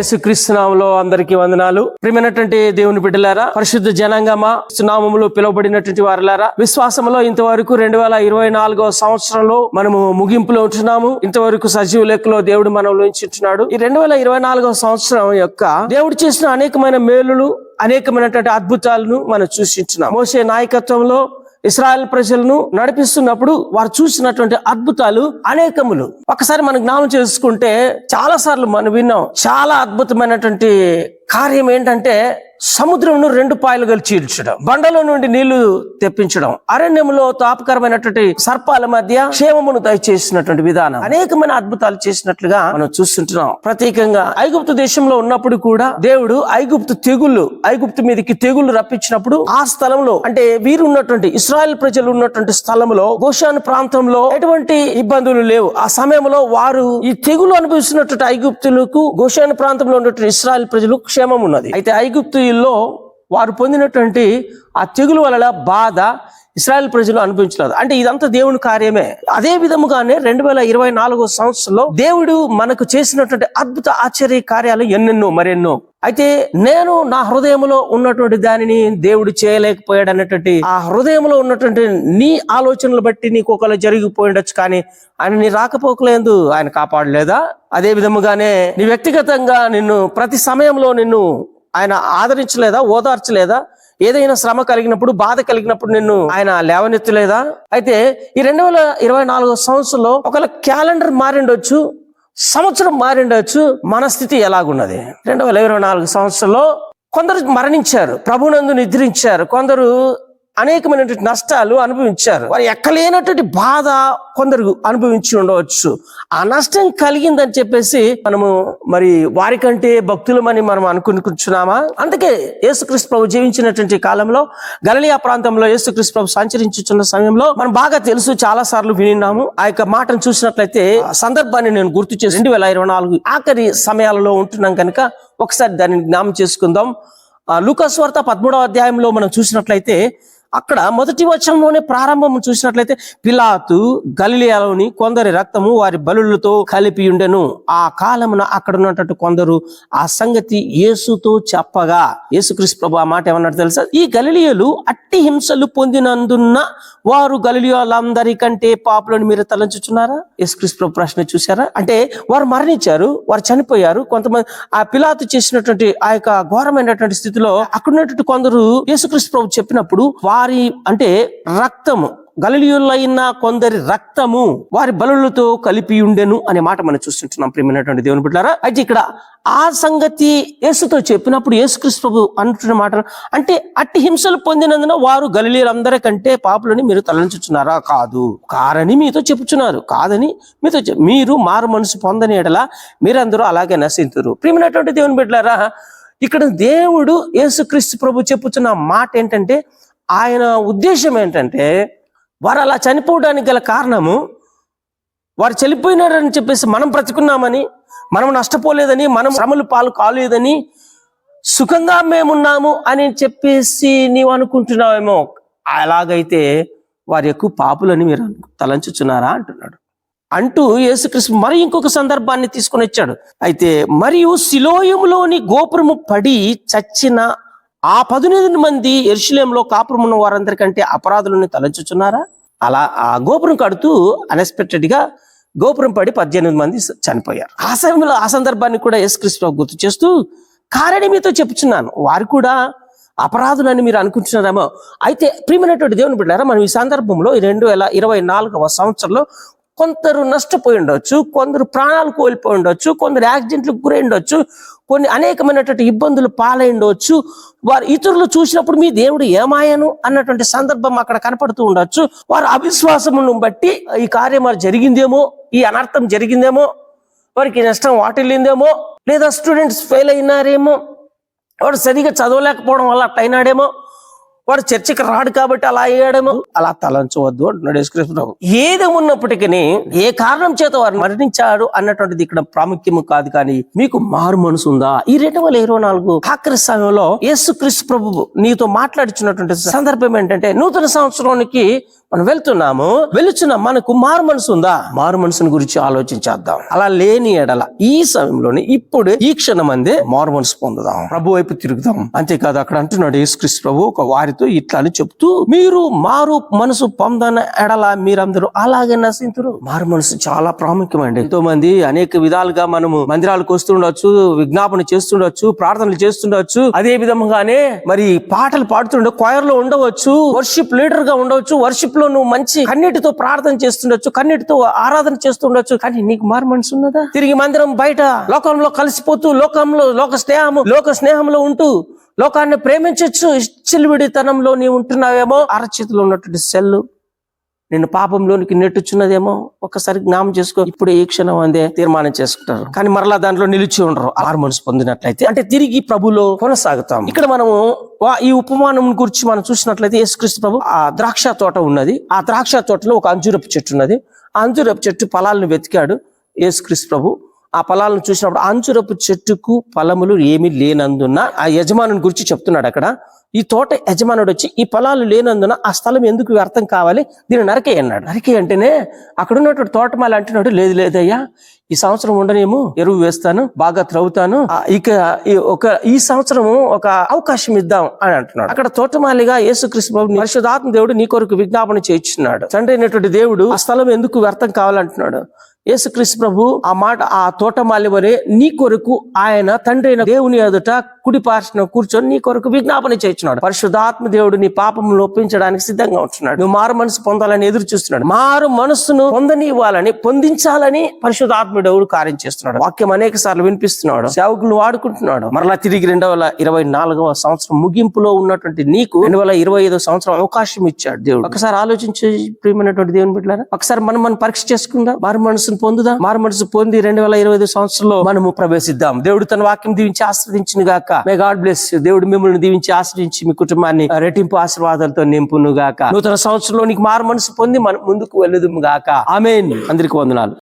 యేసుక్రీస్తునామంలో అందరికీ వందనాలు. ప్రియమైనటువంటి దేవుని బిడ్డలారా పరిశుద్ధ జనాంగమా నామములో పిలువబడినటువంటి వారులారా విశ్వాసంలో ఇంతవరకు రెండు వేల ఇరవై నాలుగో సంవత్సరంలో మనము ముగింపులో ఉంటున్నాము. ఇంతవరకు సజీవ లెక్కలో దేవుడు మనలో ఉంచుతున్నాడు ఈ రెండు వేల ఇరవై నాలుగో సంవత్సరం యొక్క దేవుడు చేసిన అనేకమైన మేలులు అనేకమైనటువంటి అద్భుతాలను మనం చూసించున్నాం మోసే నాయకత్వంలో ఇస్రాయల్ ప్రజలను నడిపిస్తున్నప్పుడు వారు చూసినటువంటి అద్భుతాలు అనేకములు. ఒకసారి మనం జ్ఞానం చేసుకుంటే చాలా సార్లు మనం విన్నాం చాలా అద్భుతమైనటువంటి కార్యం ఏంటంటే సముద్రంను రెండు పాయలుగా చీల్చడం బండలో నుండి నీళ్ళు తెప్పించడం అరణ్యంలో తాపకరమైనటువంటి సర్పాల మధ్య క్షేమమును దయచేసినటువంటి విధానం. అనేకమైన అద్భుతాలు చేసినట్లుగా మనం చూస్తుంటున్నాం. ప్రత్యేకంగా ఐగుప్తు దేశంలో ఉన్నప్పుడు కూడా దేవుడు ఐగుప్తు తెగుళ్ళు ఐగుప్తు మీదకి తెగుళ్ళు రప్పించినప్పుడు ఆ స్థలంలో అంటే వీరు ఉన్నటువంటి ఇస్రాయల్ ప్రజలు ఉన్నటువంటి స్థలంలో గోషాన్ ప్రాంతంలో ఎటువంటి ఇబ్బందులు లేవు. ఆ సమయంలో వారు ఈ తెగులు అనుభవిస్తున్నటువంటి ఐగుప్తులకు గోషాన్ ప్రాంతంలో ఉన్నటువంటి ఇస్రాయల్ ప్రజలు క్షేమం క్షేమం ఉన్నది అయితే ఐగుప్తుల్లో వారు పొందినటువంటి ఆ తెగులు వలన బాధ ఇస్రాయల్ ప్రజలు అనుభవించలేదు. అంటే ఇదంతా దేవుని కార్యమే. అదే విధముగానే రెండు వేల ఇరవై నాలుగో సంవత్సరంలో దేవుడు మనకు చేసినటువంటి అద్భుత ఆశ్చర్య కార్యాలు ఎన్నెన్నో మరెన్నో. అయితే నేను నా హృదయంలో ఉన్నటువంటి దానిని దేవుడు చేయలేకపోయాడు అన్నటువంటి ఆ హృదయంలో ఉన్నటువంటి నీ ఆలోచనలు బట్టి నీకు ఒకవేళ జరిగిపోయిండొచ్చు కానీ ఆయన నీ రాకపోకలేదు ఆయన కాపాడలేదా? అదే విధముగానే నీ వ్యక్తిగతంగా నిన్ను ప్రతి సమయంలో నిన్ను ఆయన ఆదరించలేదా? ఓదార్చలేదా? ఏదైనా శ్రమ కలిగినప్పుడు బాధ కలిగినప్పుడు నిన్ను ఆయన లేవనెత్తలేదా? అయితే ఈ రెండు వేల ఇరవై నాలుగో సంవత్సరంలో ఒకవేళ క్యాలెండర్ మారిండొచ్చు సంవత్సరం మారిండొచ్చు మన స్థితి ఎలాగున్నది? రెండు వేల ఇరవై నాలుగు సంవత్సరంలో కొందరు మరణించారు ప్రభునందు నిద్రించారు కొందరు అనేకమైనటువంటి నష్టాలు అనుభవించారు. వారు ఎక్కలేనటువంటి బాధ కొందరు అనుభవించి ఉండవచ్చు. ఆ నష్టం కలిగిందని చెప్పేసి మనము మరి వారికంటే భక్తులమని మనం అనుకుని కూర్చున్నామా అందుకే యేసుక్రీస్తు ప్రభు జీవించినటువంటి కాలంలో గలలియా ప్రాంతంలో యేసుక్రీస్తు ప్రభు సంచరించుచున్న సమయంలో మనం బాగా తెలుసు చాలా సార్లు వినిన్నాము ఆ యొక్క మాటను చూసినట్లయితే సందర్భాన్ని నేను గుర్తు చేసి రెండు వేల ఇరవై నాలుగు ఆఖరి సమయాలలో ఉంటున్నాం కనుక ఒకసారి దాన్ని జ్ఞాపం చేసుకుందాం. ఆ వార్త పదమూడవ అధ్యాయంలో మనం చూసినట్లయితే అక్కడ మొదటి వచనంలోనే ప్రారంభం చూసినట్లయితే పిలాతు గలిలియాలోని కొందరి రక్తము వారి బలులతో కలిపి ఉండెను. ఆ కాలమున అక్కడ ఉన్నటువంటి కొందరు ఆ సంగతి యేసుతో చెప్పగా యేసుక్రీస్తు ప్రభు ఆ మాట ఏమన్నట్టు తెలుసా? ఈ గలిలియలు అట్టి హింసలు పొందినందున్న వారు గలిలియాలందరికంటే పాపులను మీరు తలంచుచున్నారా? యేసుక్రీస్తు ప్రభు ప్రశ్న చూసారా అంటే వారు మరణించారు వారు చనిపోయారు. కొంతమంది ఆ పిలాతు చేసినటువంటి ఆ యొక్క ఘోరమైనటువంటి స్థితిలో అక్కడ ఉన్నటువంటి కొందరు యేసుక్రీస్తు ప్రభు చెప్పినప్పుడు వారి వారి అంటే రక్తము. గలిలియులైన కొందరి రక్తము వారి బలులతో కలిపి ఉండెను అనే మాట మనం చూస్తుంటున్నాం ప్రేమైనటువంటి దేవుని బిడ్డారా. అయితే ఇక్కడ ఆ సంగతి యేసుతో చెప్పినప్పుడు యేసుక్రీస్తు ప్రభు అంటున్న మాట అంటే అట్టి హింసలు పొందినందున వారు గలిలీలందరికంటే పాపులని మీరు తలంచుచున్నారా? కాదు. కారని మీతో చెప్పుచున్నారు. కాదని మీతో మీరు మారు మనసు పొందని ఎడల మీరందరూ అలాగే నశింతురు. ప్రేమైనటువంటి దేవుని బిడ్డారా ఇక్కడ దేవుడు యేసుక్రీస్తు ప్రభు చెప్పుచున్న మాట ఏంటంటే ఆయన ఉద్దేశం ఏంటంటే వారు అలా చనిపోవడానికి గల కారణము వారు చనిపోయినారని చెప్పేసి మనం బ్రతుకున్నామని మనం నష్టపోలేదని మనం శ్రమలు పాలు కాలేదని సుఖంగా మేమున్నాము అని చెప్పేసి నీవు అనుకుంటున్నావేమో అలాగైతే వారి ఎక్కువ పాపులని మీరు అను- తలంచుచున్నారా అంటున్నాడు. అంటూ యేసుక్రీస్తు మరి ఇంకొక సందర్భాన్ని తీసుకొని వచ్చాడు. అయితే మరియు శిలోయములోని గోపురము పడి చచ్చిన ఆ పదునెనిమిది మంది ఎరుశలేంలో కాపురం ఉన్న వారందరికంటే అపరాధులను తలంచుచున్నారా? అలా ఆ గోపురం కడుతూ అన్ఎక్స్పెక్టెడ్గా గోపురం పడి పద్దెనిమిది మంది చనిపోయారు. ఆ సమయంలో ఆ సందర్భాన్ని కూడా యేసుక్రీస్తు గుర్తు చేస్తూ కారణి మీతో చెప్పుచున్నాను. వారు కూడా అపరాధులని మీరు అనుకుంటున్నారేమో. అయితే ప్రియమైనటువంటి దేవుని బిడ్డారా మనం ఈ సందర్భంలో ఈ రెండు వేల ఇరవై నాలుగవ సంవత్సరంలో కొందరు నష్టపోయి ఉండొచ్చు కొందరు ప్రాణాలు కోల్పోయి ఉండొచ్చు కొందరు యాక్సిడెంట్లకు గురై ఉండొచ్చు కొన్ని అనేకమైనటువంటి ఇబ్బందులు పాలై ఉండవచ్చు వారు ఇతరులు చూసినప్పుడు మీ దేవుడు ఏమాయను అన్నటువంటి సందర్భం అక్కడ కనపడుతూ ఉండొచ్చు. వారు అవిశ్వాసమును బట్టి ఈ కార్యం వారు జరిగిందేమో ఈ అనర్థం జరిగిందేమో వారికి నష్టం వాటిల్లిందేమో లేదా స్టూడెంట్స్ ఫెయిల్ అయినారేమో వాడు సరిగా చదవలేకపోవడం వల్ల అట్లయినాడేమో వాడు చర్చికి రాడు కాబట్టి అలా అయ్యాడేమో. అలా తలంచవద్దు అంటున్నాడు యేసుక్రీస్తు ఏది ఉన్నప్పటికీ ఏ కారణం చేత వారు మరణించాడు అన్నటువంటిది ఇక్కడ ప్రాముఖ్యము కాదు కానీ మీకు మారు మనసు ఉందా? ఈ రెండు వేల ఇరవై నాలుగు ఆఖరి సమయంలో యేసుక్రీస్తు ప్రభు నీతో మాట్లాడుచున్నటువంటి సందర్భం ఏంటంటే నూతన సంవత్సరానికి మనం వెళ్తున్నాము వెళుచున్నాం మనకు మారు మనసు ఉందా? మారు మనసుని గురించి ఆలోచించేద్దాం. అలా లేని ఎడల ఈ సమయంలోనే ఇప్పుడు ఈ క్షణం అందే మారు మనసు పొందుదాం. ప్రభు వైపు తిరుగుదాం. అంతేకాదు అక్కడ అంటున్నాడు యేసుక్రీస్తు ప్రభు ఒక వారితో ఇట్లా అని చెప్తూ మీరు మారు మనసు పొందన ఎడల మీరందరూ అలాగే నశించరు మారు మనసు చాలా ప్రాముఖ్యమండి ఎంతో మంది అనేక విధాలుగా మనము మందిరాలకు వస్తుండొచ్చు విజ్ఞాపన చేస్తుండొచ్చు ప్రార్థనలు చేస్తుండొచ్చు. అదే విధంగానే మరి పాటలు పాడుతుండే choir లో ఉండవచ్చు వర్షిప్ లీడర్గా ఉండవచ్చు వర్షిప్ లో నువ్వు మంచి కన్నీటితో ప్రార్థన చేస్తుండొచ్చు కన్నీటితో ఆరాధన చేస్తుండొచ్చు కానీ నీకు మారు మనసు ఉన్నదా? తిరిగి మందిరం బయట లోకంలో కలిసిపోతూ లోకంలో లోక స్నేహము లోక స్నేహంలో ఉంటూ లోకాన్ని ప్రేమించవచ్చు చిలువిడితనంలో నీవు ఉంటున్నావేమో అరచేతిలో ఉన్నటువంటి సెల్లు. నిన్ను పాపంలోనికి నెట్టుచున్నదేమో ఒక్కసారి జ్ఞానం చేసుకో. ఇప్పుడు ఈ క్షణం అందే తీర్మానం చేసుకుంటారు. కానీ మరలా దాంట్లో నిలిచి ఉండరు. ఆరు మనసు పొందినట్లయితే. అంటే తిరిగి ప్రభులో కొనసాగుతాం. ఇక్కడ మనము వా- ఈ ఉపమానం గురించి మనం చూసినట్లయితే యేసుక్రీస్తు ప్రభు ఆ ద్రాక్ష తోట ఉన్నది. ఆ ద్రాక్ష తోటలో ఒక అంజురపు చెట్టు ఉన్నది. ఆ అంజురపు చెట్టు ఫలాలను వెతికాడు యేసుక్రీస్తు ప్రభు. ఆ ఫలాలను చూసినప్పుడు ఆ చెట్టుకు ఫలములు ఏమీ లేనందున ఆ యజమానుని గురించి చెప్తున్నాడు అక్కడ. ఈ తోట యజమానుడు వచ్చి ఈ ఫలాలు లేనందున ఆ స్థలం ఎందుకు వ్యర్థం కావాలి? దీన్ని నరకే అన్నాడు. నరకే అంటేనే అక్కడ ఉన్నటువంటి తోటమాలి అంటున్నాడు లేదు లేదయ్యా ఈ సంవత్సరం ఉండనేమో ఎరువు వేస్తాను బాగా త్రవ్వుతాను ఇక ఒక ఈ సంవత్సరం ఒక అవకాశం ఇద్దాం అని అంటున్నాడు. అక్కడ తోటమాలిగా యేసుకృష్ణ ప్రభు పరిశుధాత్మ దేవుడు నీ కొరకు విజ్ఞాపన చేయించున్నాడు. తండ్రి అయినటువంటి దేవుడు ఆ స్థలం ఎందుకు వ్యర్థం కావాలంటున్నాడు. యేసుక్రీస్తు ప్రభు ఆ మాట ఆ తోటమాలి వరే నీ కొరకు ఆయన తండ్రి అయిన దేవుని ఎదుట కుడి పార్శ్వన కూర్చొని నీ కొరకు విజ్ఞాపన చేస్తున్నాడు పరిశుద్ధాత్మ దేవుడు నీ పాపములు ఒప్పించడానికి సిద్ధంగా ఉంటున్నాడు. నువ్వు మారు మనసు పొందాలని ఎదురు చూస్తున్నాడు. మారు మనస్సును పొందనివ్వాలని పొందించాలని పరిశుద్ధాత్మ దేవుడు కార్యం చేస్తున్నాడు. వాక్యం అనేక సార్లు వినిపిస్తున్నాడు. సేవకులు వాడుకుంటున్నాడు. మరలా తిరిగి రెండు వేల ఇరవై నాలుగవ సంవత్సరం ముగింపులో ఉన్నటువంటి నీకు రెండు వేల ఇరవై ఐదో సంవత్సరం అవకాశం ఇచ్చాడు దేవుడు. ఒకసారి ఆలోచించి ప్రియమైనటువంటి దేవుని బిడ్డలారా. ఒకసారి మనం మనం పరీక్ష చేసుకుందాం. మారు మనసును పొందుదాం. మారు మనసు పొంది రెండు వేల ఇరవై ఐదు సంవత్సరంలో మనము ప్రవేశిద్దాం. దేవుడు తన వాక్యం దీవించి ఆస్వాదించిన గాక మే గాడ్ బ్లెస్ దేవుడు మిమ్మల్ని దీవించి ఆశ్రయించి మీ కుటుంబాన్ని రెట్టింపు ఆశీర్వాదాలతో నింపును గాక నూతన సంవత్సరంలో నీకు మారు మనసు పొంది మనం ముందుకు వెళ్ళదు గాక. ఆమెన్ అందరికి వందనాలు.